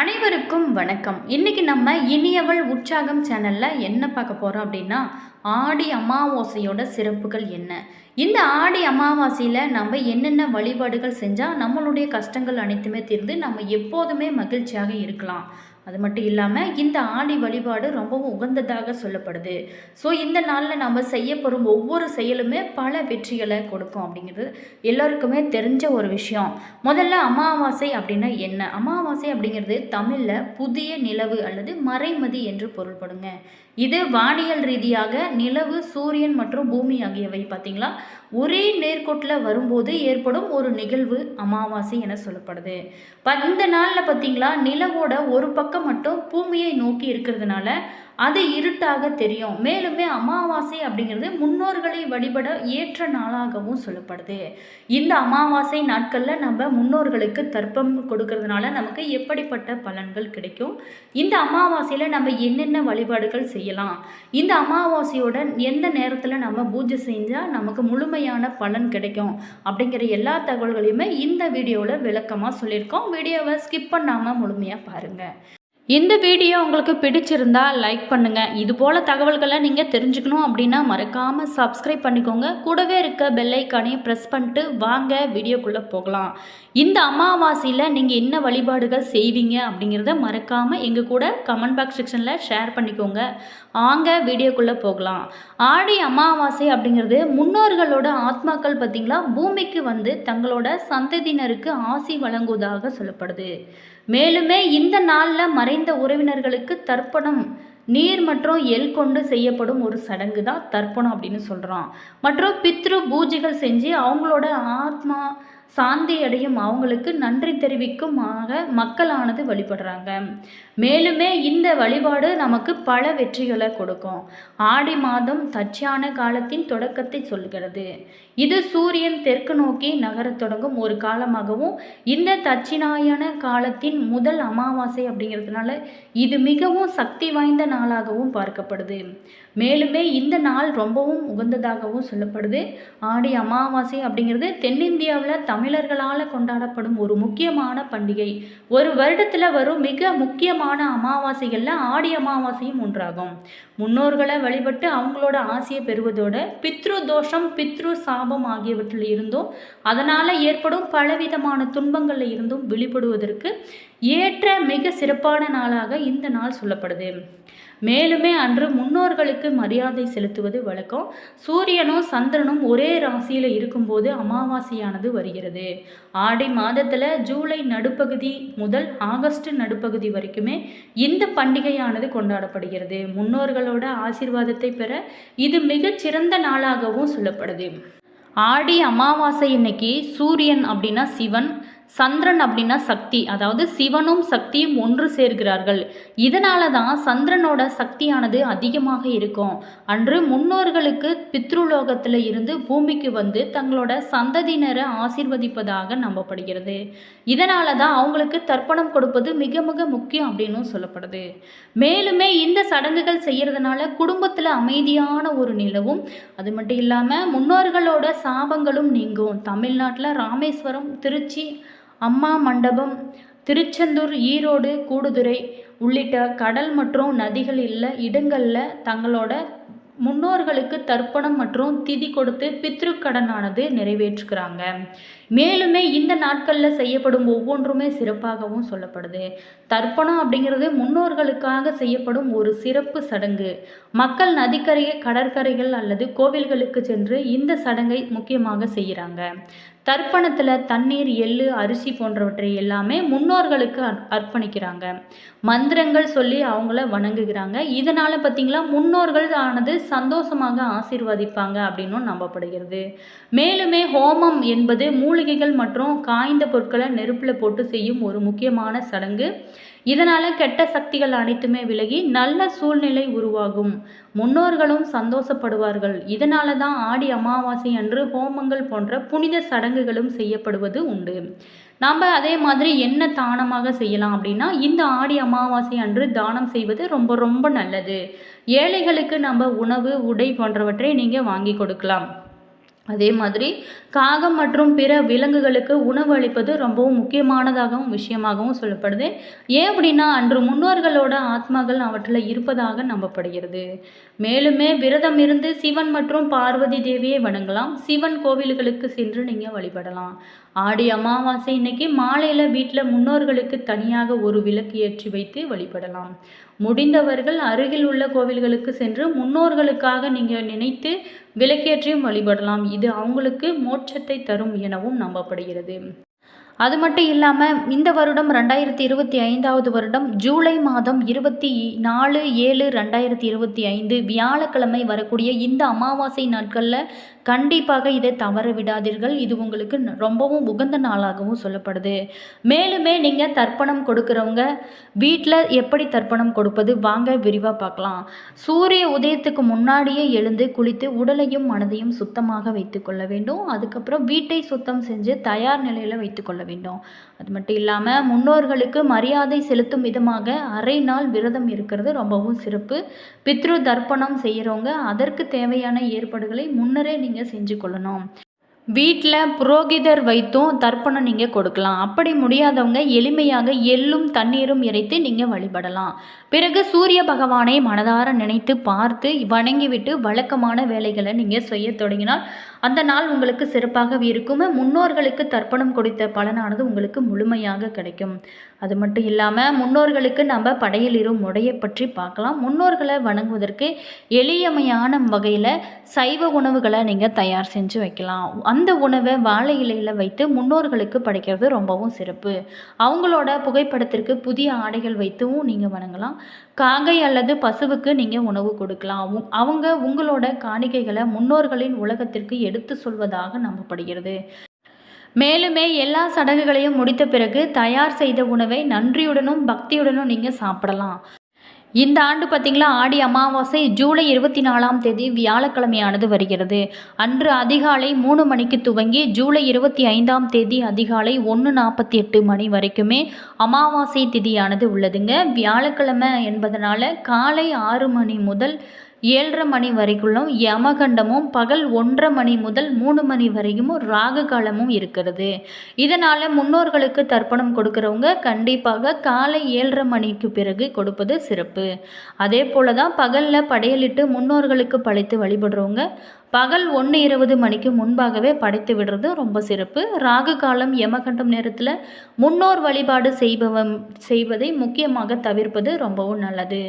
அனைவருக்கும் வணக்கம். இன்னைக்கு நம்ம இனியவள் உற்சாகம் சேனலில் என்ன பார்க்க போகிறோம் அப்படின்னா ஆடி அமாவாசையோட சிறப்புகள் என்ன? இந்த ஆடி அமாவாசையில் நம்ம என்னென்ன வழிபாடுகள் செஞ்சால் நம்மளுடைய கஷ்டங்கள் அனைத்துமே தீர்ந்து நம்ம எப்போதுமே மகிழ்ச்சியாக இருக்கலாம். அது மட்டும் இல்லாமல் இந்த ஆடி வழிபாடு ரொம்பவும் உகந்ததாக சொல்லப்படுது. ஸோ இந்த நாளில் நம்ம செய்ய போகும் ஒவ்வொரு செயலுமே பல வெற்றிகளை கொடுக்கும் அப்படிங்கிறது எல்லாருக்குமே தெரிஞ்ச ஒரு விஷயம். முதல்ல அமாவாசை அப்படின்னா என்ன? அமாவாசை அப்படிங்கிறது தமிழில் புதிய நிலவு அல்லது மறைமதி என்று பொருள்படுங்க. இது வானியல் ரீதியாக நிலவு சூரியன் மற்றும் பூமி ஆகியவை பார்த்தீங்களா? ஒரே நேர்கோட்டில் வரும்போது ஏற்படும் ஒரு நிகழ்வு அமாவாசை என சொல்லப்படுது. ப இந்த நாளில் பார்த்தீங்களா? நிலவோட ஒரு பக்கம் மட்டும் பூமியை நோக்கி இருக்கிறதுனால அது இருட்டாக தெரியும். மேலுமே அமாவாசை அப்படிங்கிறது முன்னோர்களை வழிபட ஏற்ற நாளாகவும் சொல்லப்படுது. இந்த அமாவாசை நாட்களில் நம்ம முன்னோர்களுக்கு தர்ப்பம் கொடுக்கறதுனால நமக்கு எப்படிப்பட்ட பலன்கள் கிடைக்கும்? இந்த அமாவாசையில் நம்ம என்னென்ன வழிபாடுகள் செய்யலாம்? இந்த அமாவாசையோட எந்த நேரத்தில் நம்ம பூஜை செஞ்சால் நமக்கு முழுமையான பலன் கிடைக்கும்? அப்படிங்கிற எல்லா தகவல்களையுமே இந்த வீடியோவில் விளக்கமாக சொல்லியிருக்கோம். வீடியோவை ஸ்கிப் பண்ணாமல் முழுமையாக பாருங்கள் இந்த வீடியோ உங்களுக்கு பிடிச்சிருந்தா லைக் பண்ணுங்கள் இது போல் தகவல்களை நீங்கள் தெரிஞ்சுக்கணும் அப்படின்னா மறக்காமல் சப்ஸ்கிரைப் பண்ணிக்கோங்க. கூடவே இருக்க பெல்லைக்கானையும் ப்ரெஸ் பண்ணிட்டு வாங்க வீடியோக்குள்ளே போகலாம். இந்த அமாவாசையில் நீங்கள் என்ன வழிபாடுகள் செய்வீங்க அப்படிங்கிறத மறக்காமல் எங்கள் கூட கமெண்ட் பாக்ஸ் செக்ஷனில் ஷேர் பண்ணிக்கோங்க. வாங்க வீடியோக்குள்ளே போகலாம். ஆடி அமாவாசை அப்படிங்கிறது முன்னோர்களோட ஆத்மாக்கள் பார்த்திங்களா? பூமிக்கு வந்து தங்களோட சந்ததியினருக்கு ஆசி வழங்குவதாக சொல்லப்படுது. மேலுமே இந்த நாளில் மறைந்த உறவினர்களுக்கு தர்ப்பணம் நீர் மற்றும் எல் கொண்டு செய்யப்படும் ஒரு சடங்கு தான் தர்ப்பணம் அப்படின்னு சொல்கிறோம் மற்றும் பித்ரு பூஜைகள் செஞ்சு அவங்களோட ஆத்மா சாந்தி அடையும் அவங்களுக்கு நன்றி தெரிவிக்கும் ஆக மக்களானது வழிபடுறாங்க. மேலுமே இந்த வழிபாடு நமக்கு பல வெற்றிகளை கொடுக்கும். ஆடி மாதம் தச்சியான காலத்தின் தொடக்கத்தை சொல்கிறது. இது சூரியன் தெற்கு நோக்கி நகரத் தொடங்கும் ஒரு காலமாகவும் இந்த தட்சிணாயன காலத்தின் முதல் அமாவாசை அப்படிங்கிறதுனால இது மிகவும் சக்தி வாய்ந்த நாளாகவும் பார்க்கப்படுது. மேலுமே இந்த நாள் ரொம்பவும் உகந்ததாகவும் சொல்லப்படுது. ஆடி அமாவாசை அப்படிங்கிறது தென்னிந்தியாவில் தமிழர்களால் கொண்டாடப்படும் ஒரு முக்கியமான பண்டிகை. ஒரு வருடத்தில் வரும் மிக முக்கியமான அமாவாசைகளில் ஆடி அமாவாசையும் ஒன்றாகும். முன்னோர்களை வழிபட்டு அவங்களோட ஆசையை பெறுவதோட பித்ரு தோஷம் பித்ரு சாபம் ஆகியவற்றில் இருந்தும் அதனால் ஏற்படும் பலவிதமான துன்பங்களில் இருந்தும் வெளிப்படுவதற்கு ஏற்ற மிக சிறப்பான நாளாக இந்த நாள் சொல்லப்படுது. மேலுமே அன்று முன்னோர்களுக்கு மரியாதை செலுத்துவது வழக்கம். சூரியனும் சந்திரனும் ஒரே ராசியில் இருக்கும்போது அமாவாசையானது வருகிறது. ஆடி மாதத்தில் ஜூலை நடுப்பகுதி முதல் ஆகஸ்ட் நடுப்பகுதி வரைக்குமே இந்த பண்டிகையானது கொண்டாடப்படுகிறது. முன்னோர்களோட ஆசீர்வாதத்தை பெற இது மிகச்சிறந்த நாளாகவும் சொல்லப்படுது. ஆடி அமாவாசை இன்னைக்கு சூரியன் அப்படின்னா சிவன் சந்திரன் அப்படின்னா சக்தி. அதாவது சிவனும் சக்தியும் ஒன்று சேர்கிறார்கள். இதனால தான் சந்திரனோட சக்தியானது அதிகமாக இருக்கும். அன்று முன்னோர்களுக்கு பித்ருலோகத்தில் இருந்து பூமிக்கு வந்து தங்களோட சந்ததியினரை ஆசிர்வதிப்பதாக நம்பப்படுகிறது. இதனால தான் அவங்களுக்கு தர்ப்பணம் கொடுப்பது மிக மிக முக்கியம் அப்படின்னு சொல்லப்படுது. மேலுமே இந்த சடங்குகள் செய்கிறதுனால குடும்பத்தில் அமைதியான ஒரு நிலவும் அது மட்டும் இல்லாமல் முன்னோர்களோட சாபங்களும் நீங்கும். தமிழ்நாட்டில் ராமேஸ்வரம் திருச்சி அம்மா மண்டபம் திருச்செந்தூர் ஈரோடு கூடுதுறை உள்ளிட்ட கடல் மற்றும் நதிகள் இல்லை இடங்களில் தங்களோட முன்னோர்களுக்கு தர்ப்பணம் மற்றும் திதி கொடுத்து பித்ருக்கடனானது நிறைவேற்றுக்கிறாங்க மேலுமே இந்த நாட்களில் செய்யப்படும் ஒவ்வொன்றுமே சிறப்பாகவும் சொல்லப்படுது. தர்ப்பணம் அப்படிங்கிறது முன்னோர்களுக்காக செய்யப்படும் ஒரு சிறப்பு சடங்கு. மக்கள் நதிக்கரையை கடற்கரைகள் அல்லது கோவில்களுக்கு சென்று இந்த சடங்கை முக்கியமாக செய்கிறாங்க. தர்ப்பணத்தில் தண்ணீர் எள்ளு அரிசி போன்றவற்றை எல்லாமே முன்னோர்களுக்கு அர்ப்பணிக்கிறாங்க. மந்திரங்கள் சொல்லி அவங்கள வணங்குகிறாங்க. இதனால் பார்த்திங்களா முன்னோர்கள் ஆனது சந்தோஷமாக ஆசீர்வதிப்பாங்க அப்படின்னும் நம்பப்படுகிறது. மேலுமே ஹோமம் என்பது மூலிகைகள் மற்றும் காய்ந்த பொருட்களை நெருப்பில் போட்டு செய்யும் ஒரு முக்கியமான சடங்கு. இதனால் கெட்ட சக்திகள் அனைத்துமே விலகி நல்ல சூழ்நிலை உருவாகும். முன்னோர்களும் சந்தோஷப்படுவார்கள். இதனால தான் ஆடி அமாவாசை அன்று ஹோமங்கள் போன்ற புனித சடங்கு சடங்குகளும் செய்யப்படுவது உண்டு. நாம் அதே மாதிரி என்ன தானமாக செய்யலாம் அப்படின்னா இந்த ஆடி அமாவாசை அன்று தானம் செய்வது ரொம்ப ரொம்ப நல்லது. ஏழைகளுக்கு நம்ம உணவு உடை போன்றவற்றை நீங்கள் வாங்கி கொடுக்கலாம். அதே மாதிரி காகம் மற்றும் பிற விலங்குகளுக்கு உணவு அளிப்பது ரொம்பவும் முக்கியமானதாகவும் விஷயமாகவும் சொல்லப்படுது. ஏன் அப்படின்னா அன்று முன்னோர்களோட ஆத்மாக்கள் அவற்றில் இருப்பதாக நம்பப்படுகிறது. மேலுமே விரதம் இருந்து சிவன் மற்றும் பார்வதி தேவியை வணங்கலாம். சிவன் கோவில்களுக்கு சென்று நீங்கள் வழிபடலாம். ஆடி அமாவாசை இன்னைக்கு மாலையில் வீட்டில் முன்னோர்களுக்கு தனியாக ஒரு விளக்கு ஏற்றி வைத்து வழிபடலாம். முடிந்தவர்கள் அருகில் உள்ள கோவில்களுக்கு சென்று முன்னோர்களுக்காக நீங்கள் நினைத்து விளக்கேற்றியும் வழிபடலாம். இது அவங்களுக்கு மோட்சத்தை தரும் எனவும் நம்பப்படுகிறது. அது மட்டும் இல்லாமல் இந்த வருடம் ரெண்டாயிரத்தி இருபத்தி ஐந்தாவது வருடம் ஜூலை மாதம் இருபத்தி நாலு ஏழு ரெண்டாயிரத்தி இருபத்தி ஐந்து வியாழக்கிழமை வரக்கூடிய இந்த அமாவாசை நாட்களில் கண்டிப்பாக இதை தவற விடாதீர்கள். இது உங்களுக்கு ரொம்பவும் உகந்த நாளாகவும் சொல்லப்படுது. மேலுமே நீங்கள் தர்ப்பணம் கொடுக்குறவங்க வீட்டில் எப்படி தர்ப்பணம் கொடுப்பது? வாங்க விரிவாக பார்க்கலாம். சூரிய உதயத்துக்கு முன்னாடியே எழுந்து குளித்து உடலையும் மனதையும் சுத்தமாக வைத்துக்கொள்ள வேண்டும். அதுக்கப்புறம் வீட்டை சுத்தம் செஞ்சு தயார் நிலையில் வைத்துக்கொள்ள வேண்டும். அது மட்டும் இல்லாமல் முன்னோர்களுக்கு மரியாதை செலுத்தும் விதமாக அரை நாள் விரதம் இருக்கிறது ரொம்பவும் சிறப்பு. பித்ரு தர்ப்பணம் செய்கிறவங்க அதற்கு தேவையான ஏற்பாடுகளை முன்னரே நீங்கள் செஞ்சு கொள்ளணும். வீட்டில் புரோகிதர் வைத்தும் தர்ப்பணம் நீங்கள் கொடுக்கலாம். அப்படி முடியாதவங்க எளிமையாக எள்ளும் தண்ணீரும் இறைத்து நீங்கள் வழிபடலாம். பிறகு சூரிய பகவானை மனதார நினைத்து பார்த்து வணங்கிவிட்டு வழக்கமான வேலைகளை நீங்கள் செய்ய தொடங்கினால் அந்த நாள் உங்களுக்கு சிறப்பாக இருக்கும். முன்னோர்களுக்கு தர்ப்பணம் கொடுத்த பலனானது உங்களுக்கு முழுமையாக கிடைக்கும். அது மட்டும் இல்லாமல் முன்னோர்களுக்கு நம்ம படையிலிரும் முறையை பற்றி பார்க்கலாம். முன்னோர்களை வணங்குவதற்கு எளியமையான வகையில் சைவ உணவுகளை நீங்கள் தயார் செஞ்சு வைக்கலாம். அந்த உணவை வாழை இலையில் வைத்து முன்னோர்களுக்கு படைக்கிறது ரொம்பவும் சிறப்பு. அவங்களோட புகைப்படத்திற்கு புதிய ஆடைகள் வைத்தும் நீங்கள் வணங்கலாம். காகை அல்லது பசுவுக்கு நீங்கள் உணவு கொடுக்கலாம். அவங்க உங்களோட காணிக்கைகளை முன்னோர்களின் உலகத்திற்கு எடுத்து சொல்வதாக நம்பப்படுகிறது. மேலுமே எல்லா சடங்குகளையும் முடித்த பிறகு தயார் செய்த உணவை நன்றியுடனும் பக்தியுடனும் நீங்கள் சாப்பிடலாம். இந்த ஆண்டு பார்த்திங்களா ஆடி அமாவாசை ஜூலை இருபத்தி நாலாம் தேதி வியாழக்கிழமையானது வருகிறது. அன்று அதிகாலை மூணு மணிக்கு துவங்கி ஜூலை இருபத்தி ஐந்தாம் தேதி அதிகாலை ஒன்று நாற்பத்தி எட்டு மணி வரைக்குமே அமாவாசை திதியானது உள்ளதுங்க. வியாழக்கிழமை என்பதனால காலை ஆறு மணி முதல் ஏழரை மணி வரைக்குள்ளும் யமகண்டமும் பகல் ஒன்றரை மணி முதல் மூணு மணி வரைக்கும் ராகு காலமும் இருக்கிறது. இதனால் முன்னோர்களுக்கு தர்ப்பணம் கொடுக்குறவங்க கண்டிப்பாக காலை ஏழரை மணிக்கு பிறகு கொடுப்பது சிறப்பு. அதே போல தான் பகலில் படையலிட்டு முன்னோர்களுக்கு படைத்து வழிபடுறவங்க பகல் ஒன்று இருபது மணிக்கு முன்பாகவே படைத்து விடுறது ரொம்ப சிறப்பு. ராகு காலம் யமகண்டம் நேரத்தில் முன்னோர் வழிபாடு செய்பவம் செய்வதை முக்கியமாக தவிர்ப்பது ரொம்பவும் நல்லது.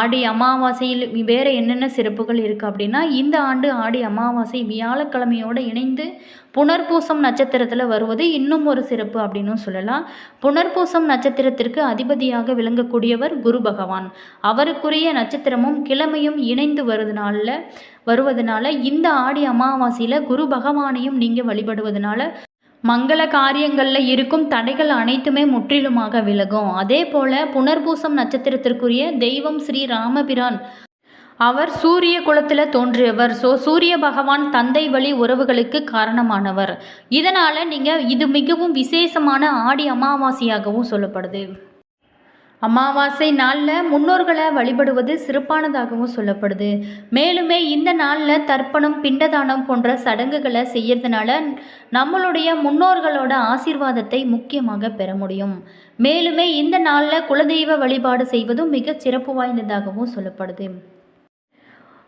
ஆடி அமாவாசையில் வேறு என்னென்ன சிறப்புகள் இருக்குது அப்படின்னா இந்த ஆண்டு ஆடி அமாவாசை வியாழக்கிழமையோடு இணைந்து புனர்பூசம் நட்சத்திரத்தில் வருவது இன்னும் ஒரு சிறப்பு அப்படின்னும் சொல்லலாம். புனர்பூசம் நட்சத்திரத்திற்கு அதிபதியாக விளங்கக்கூடியவர் குரு பகவான். அவருக்குரிய நட்சத்திரமும் கிழமையும் இணைந்து வருவதனால வருவதனால இந்த ஆடி அமாவாசையில் குரு பகவானையும் நீங்கள் வழிபடுவதனால மங்கள காரியங்களில் இருக்கும் தடைகள் அனைத்துமே முற்றிலுமாக விலகும். அதே போல புனர்பூசம் நட்சத்திரத்திற்குரிய தெய்வம் ஸ்ரீ ராமபிரான் அவர் சூரிய குலத்தில் தோன்றியவர். ஸோ சூரிய பகவான் தந்தை வழி உறவுகளுக்கு காரணமானவர். இதனால் நீங்கள் இது மிகவும் விசேஷமான ஆடி அமாவாசையாகவும் சொல்லப்படுது. அமாவாசை நாளில் முன்னோர்களை வழிபடுவது சிறப்பானதாகவும் சொல்லப்படுது. மேலுமே இந்த நாளில் தர்ப்பணம் பிண்டதானம் போன்ற சடங்குகளை செய்யறதுனால நம்மளுடைய முன்னோர்களோட ஆசீர்வாதத்தை முக்கியமாக பெற முடியும். மேலுமே இந்த நாளில் குலதெய்வ வழிபாடு செய்வதும் மிக சிறப்பு வாய்ந்ததாகவும் சொல்லப்படுது.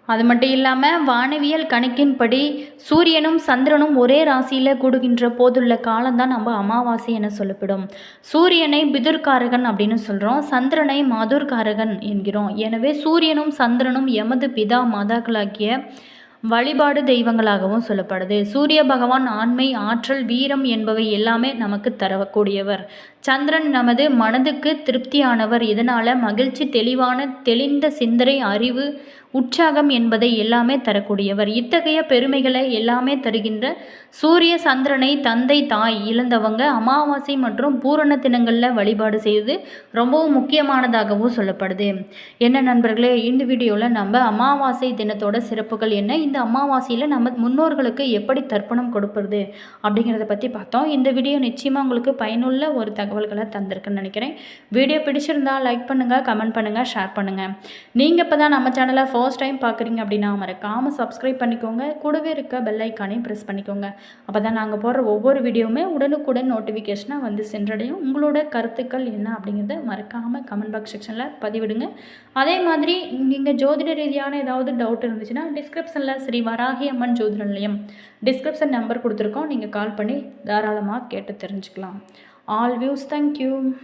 அது மட்டும் இல்லாமல் வானவியல் கணக்கின்படி சூரியனும் சந்திரனும் ஒரே ராசியில் கூடுகின்ற போதுள்ள காலம்தான் நம்ம அமாவாசை என சொல்லப்படும். சூரியனை பிதுர்காரகன் அப்படின்னு சொல்கிறோம் சந்திரனை மாதுர்காரகன் என்கிறோம். எனவே சூரியனும் சந்திரனும் எமது பிதா மாதாக்களாகிய வழிபாடு தெய்வங்களாகவும் சொல்லப்படுது. சூரிய பகவான் ஆண்மை ஆற்றல் வீரம் என்பவை எல்லாமே நமக்கு தரக்கூடியவர். சந்திரன் நமது மனதுக்கு திருப்தியானவர். இதனால் மகிழ்ச்சி தெளிவான தெளிந்த சிந்தனை அறிவு உற்சாகம் என்பதை எல்லாமே தரக்கூடியவர். இத்தகைய பெருமைகளை எல்லாமே தருகின்ற சூரிய சந்திரனை தந்தை தாய் இழந்தவங்க அமாவாசை மற்றும் பூரண தினங்களில் வழிபாடு செய்வது ரொம்பவும் முக்கியமானதாகவும் சொல்லப்படுது. என்ன நண்பர்களே இந்த வீடியோவில் நம்ம அமாவாசை தினத்தோட சிறப்புகள் என்ன? இந்த அமாவாசையில் நம்ம முன்னோர்களுக்கு எப்படி தர்ப்பணம் கொடுப்பது அப்படிங்கிறத பற்றி பார்த்தோம். இந்த வீடியோ நிச்சயமாக உங்களுக்கு பயனுள்ள ஒரு தகவல் தகவல்களை தந்திருக்குன்னு நினைக்கிறேன். வீடியோ பிடிச்சிருந்தா லைக் பண்ணுங்கள் கமெண்ட் பண்ணுங்கள் ஷேர் பண்ணுங்கள் நீங்கள் இப்போ தான் நம்ம சேனலை ஃபர்ஸ்ட் டைம் பார்க்குறீங்க அப்படின்னா மறக்காமல் சப்ஸ்கிரைப் பண்ணிக்கோங்க. கூடவே இருக்க பெல் ஐக்கானையும் ப்ரெஸ் பண்ணிக்கோங்க. அப்போ தான் நாங்கள் போடுற ஒவ்வொரு வீடியோவுமே உடனுக்குடன் நோட்டிஃபிகேஷனாக வந்து சென்றடையும். உங்களோட கருத்துக்கள் என்ன அப்படிங்கிறத மறக்காமல் கமெண்ட் பாக்ஸ் செக்ஷனில் பதிவிடுங்க. அதே மாதிரி நீங்கள் ஜோதிட ரீதியான ஏதாவது டவுட் இருந்துச்சுன்னா டிஸ்கிரிப்ஷனில் ஸ்ரீ வராகி அம்மன் ஜோதிட நிலையம் டிஸ்கிரிப்ஷன் நம்பர் கொடுத்துருக்கோம். நீங்கள் கால் பண்ணி தாராளமாக கேட்டு தெரிஞ்சுக்கலாம். all views thank you.